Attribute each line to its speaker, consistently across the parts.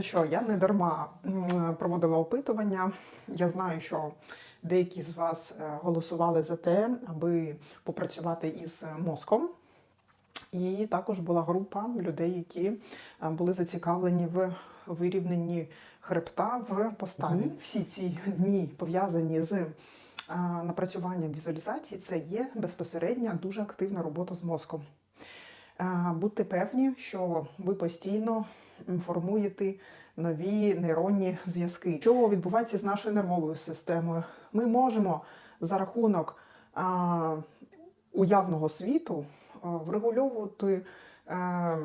Speaker 1: Ну що, я не дарма проводила опитування. Я знаю, що деякі з вас е, голосували за те, аби попрацювати із мозком. І також була група людей, які е, були зацікавлені в вирівненні хребта в поставі. Всі ці дні пов'язані з е, напрацюванням візуалізації, це є безпосередня дуже активна робота з мозком. Будьте певні, що ви постійно формуєте нові нейронні зв'язки. Що відбувається з нашою нервовою системою? Ми можемо за рахунок а, уявного світу а, врегульовувати е,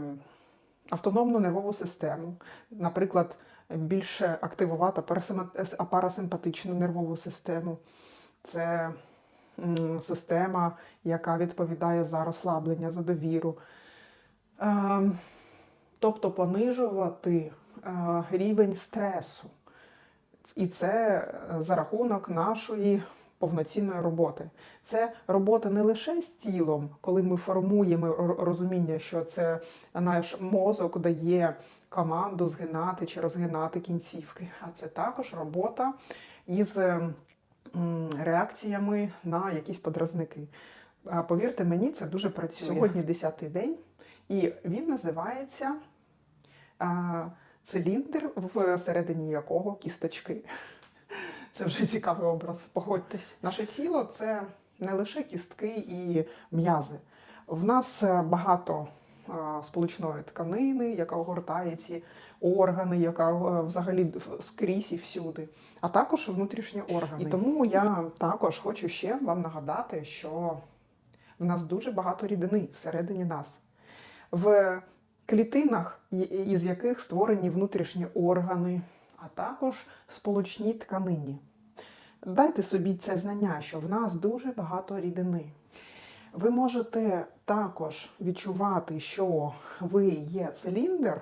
Speaker 1: автономну нервову систему, наприклад, більше активувати парасимпатичну нервову систему. Це система, яка відповідає за розслаблення, за довіру. Е, тобто понижувати е, рівень стресу. І це е, за рахунок нашої повноцінної роботи. Це робота не лише з тілом, коли ми формуємо розуміння, що це наш мозок дає команду згинати чи розгинати кінцівки, а це також робота із е, реакціями на якісь подразники. Повірте мені, це дуже працює. Сьогодні 10-й день, і він називається а, циліндр, всередині якого кісточки. Це вже цікавий образ, погодьтесь. Наше тіло це не лише кістки і м'язи. В нас е, багато сполучної тканини, яка огортає ці органи, яка е, взагалі скрізь і всюди, а також внутрішні органи. І тому я також хочу ще вам нагадати, що в нас дуже багато рідини всередині нас. В клітинах, із яких створені внутрішні органи, а також сполучні тканині. Дайте собі це знання, що в нас дуже багато рідини. Ви можете також відчувати, що ви є циліндр,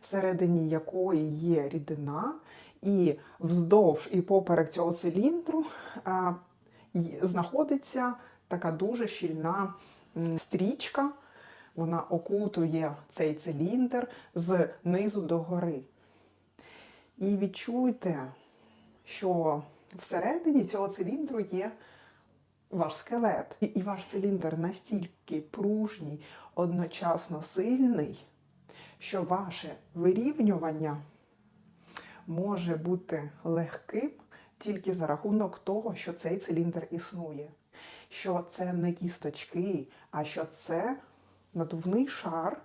Speaker 1: всередині якої є рідина, і вздовж і поперек цього циліндру знаходиться така дуже щільна стрічка. Вона окутує цей циліндр з низу до гори. І відчуйте, що всередині цього циліндру є ваш скелет. І- ваш циліндр настільки пружній, одночасно сильний, що ваше вирівнювання може бути легким тільки за рахунок того, що цей циліндр існує. Що це не кісточки, а що це надувний шар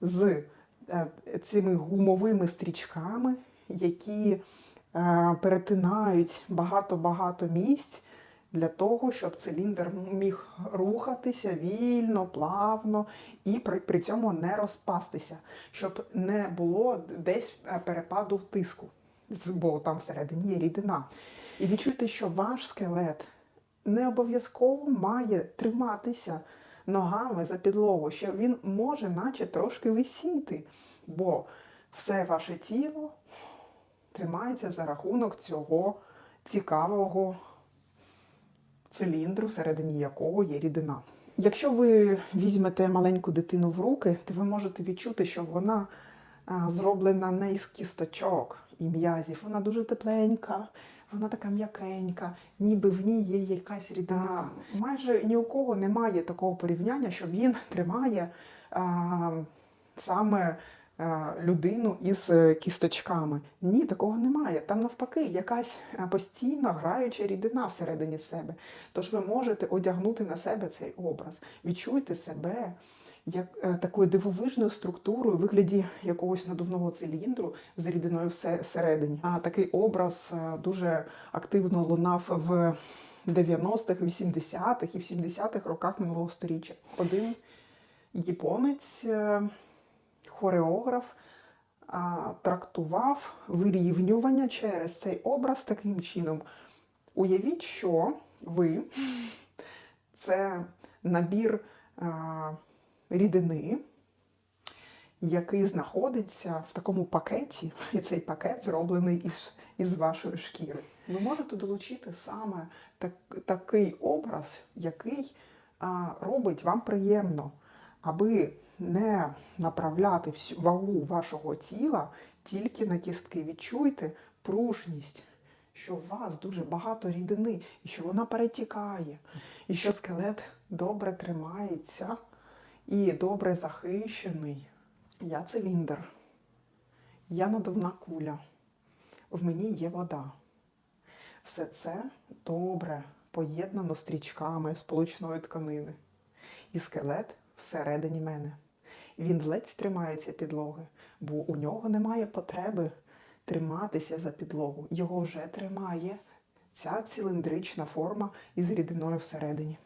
Speaker 1: з е, цими гумовими стрічками, які е, перетинають багато-багато місць для того, щоб циліндр міг рухатися вільно, плавно і при, цьому не розпастися, щоб не було десь е, перепаду тиску, бо там всередині є рідина. І відчуйте, що ваш скелет не обов'язково має триматися ногами за підлогу, що він може наче трошки висіти, бо все ваше тіло тримається за рахунок цього цікавого циліндру, всередині якого є рідина. Якщо ви візьмете маленьку дитину в руки, то ви можете відчути, що вона зроблена не із кісточок і м'язів. Вона дуже тепленька, вона така м'якенька, ніби в ній є якась рідина. Майже ні у кого немає такого порівняння, що він тримає а, саме а, людину із е, кісточками. Ні, такого немає. Там навпаки якась а, постійно граюча рідина всередині себе. Тож ви можете одягнути на себе цей образ, відчуйте себе як е, такою дивовижною структурою вигляді якогось надувного циліндру з рідиною всередині. А такий образ е, дуже активно лунав в 90-х, 80-х і в 70-х роках минулого сторіччя. Один японець, е, хореограф, трактував вирівнювання через цей образ таким чином. Уявіть, що ви це набір рідини, який знаходиться в такому пакеті, і цей пакет зроблений із, із вашої шкіри. Ви можете долучити саме так, такий образ, який а, робить вам приємно, аби не направляти всю вагу вашого тіла тільки на кістки. Відчуйте пружність, що у вас дуже багато рідини, і що вона перетікає, і що скелет добре тримається і добре захищений. Я циліндр, я надувна куля, в мені є вода. Все це добре поєднано стрічками сполучної тканини. І скелет всередині мене. Він ледь тримається підлоги, бо у нього немає потреби триматися за підлогу. Його вже тримає ця циліндрична форма із рідиною всередині.